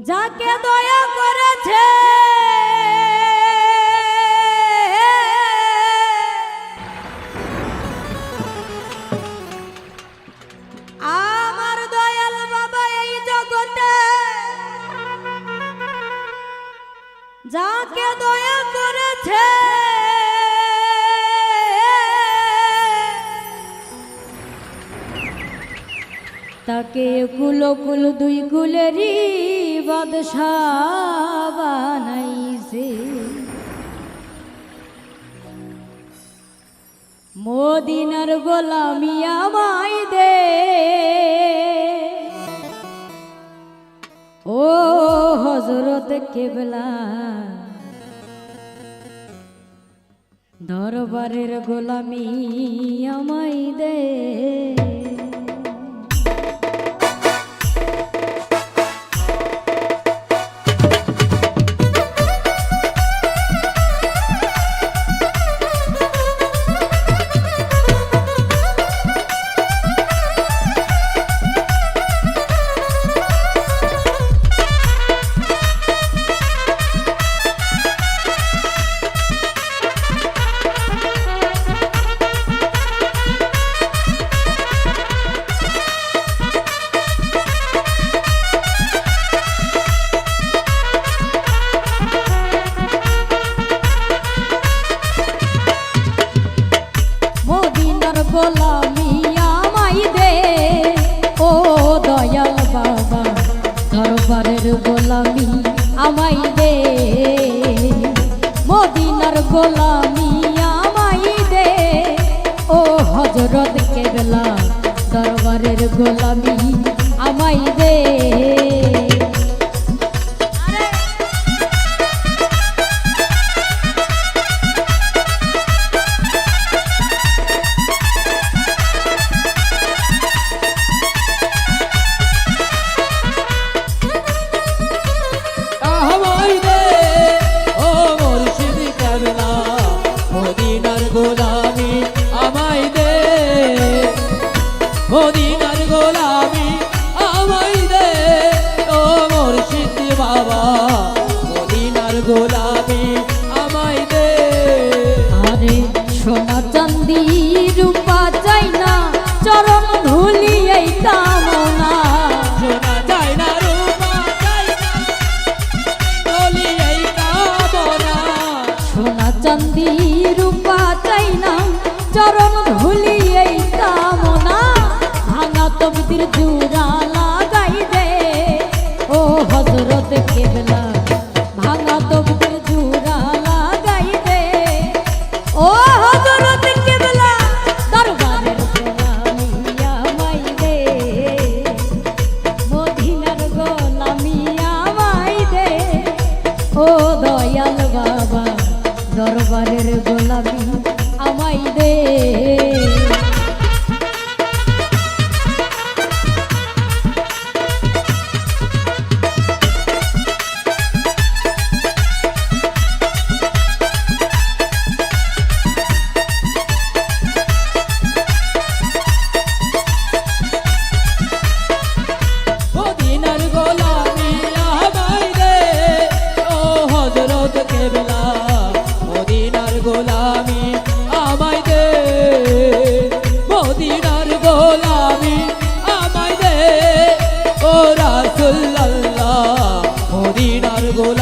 যাকে দয়া করেছে। আমার দয়াল বাবা এই জগতে। যাকে দয়া করেছে। তাকে কুল কুল দুই কুলেরই বাদশাহ বানাইছে। মদিনার গোলামি আমায় দে। ও হজরত কেবলা, দরবারের গোলামি আমায় আমাই দে।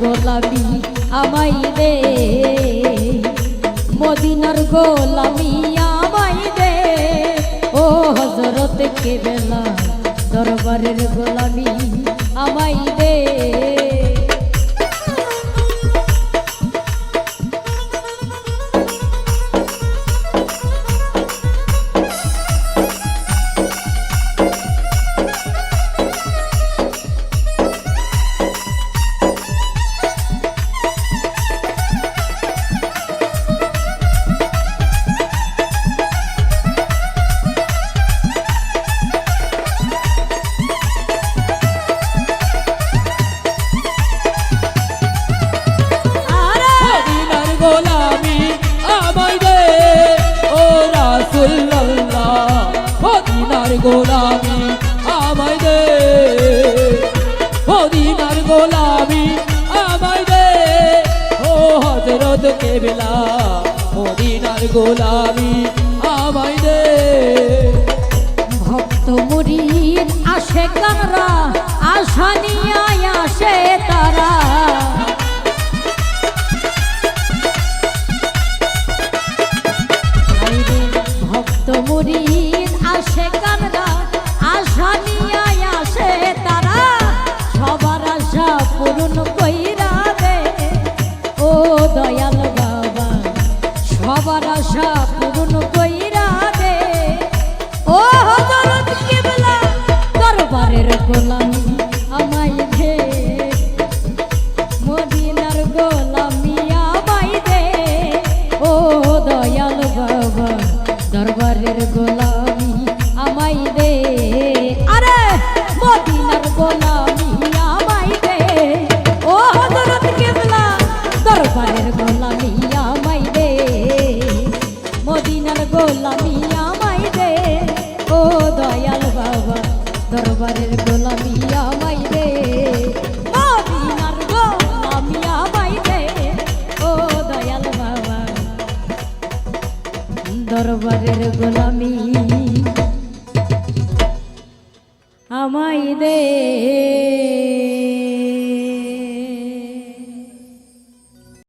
গোলামি আমাই দে। মদিনার গোলামি আমাই দে। ও হজরত কেবেলা দরবারের গোলামি আমাই দে। গোলামি আমায় দে। মদিনার গোলামি আমায় দে। ও হজরত কেবলা মদিনার গোলামি আমায় দে। ভক্ত মুরিদ আশে কানরা আশা নিয়ে দরবারের গোলামি, আমায় দে। আরে, মদিনার গোলামি, আমায় দে। ও হযরত কিবলা, দরবারের গোলামি, আমায় দে। মদিনার গোলামি, আমায় দে। ও দয়াল বাবা, দরবারের দরবারের গোলামি। আমায় দে।